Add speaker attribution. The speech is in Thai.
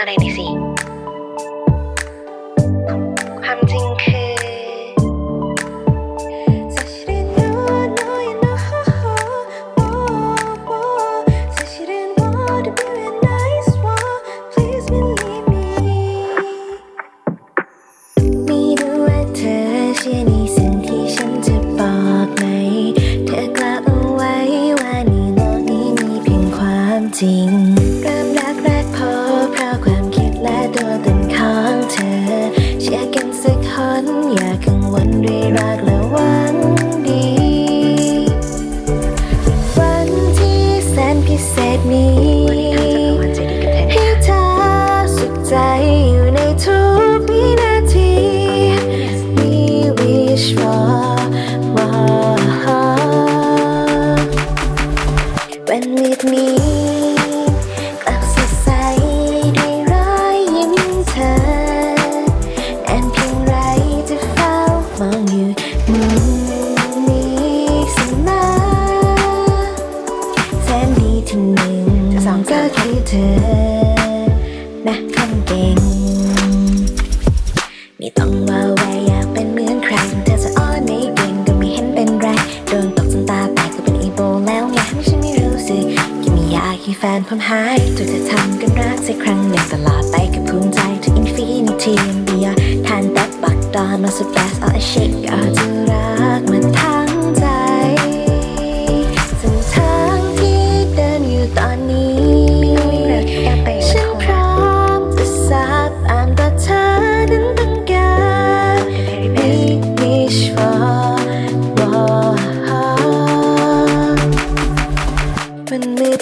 Speaker 1: อะไรดีสิ ความจริงคือ
Speaker 2: ม่รู้ว่เธอเชื่อในสิ่งที่ฉันจะบอกไหม เธอกล่าวไว้ว่าในโลกนี้มีเพียงความจริงเริ่มรกแรกพอ วลด้วยรักและหวังดี วันที่แสนพิเศษนี้
Speaker 1: วันนี้เขาจะเป็นวันใจดีกับเธอ
Speaker 2: ให้เธอสุขใจอยู่ในทุกวินาที We wish for more When with me ให้แฟนผมหายตัวเธอทำกันรักสักครั้งหนึ่งตลอดไปกับภูมิใจที่อินฟินิตี้เบียร์ทานแต่บักดอนมาสุดแบสเอาไอเชคก็จะรัก มันมืด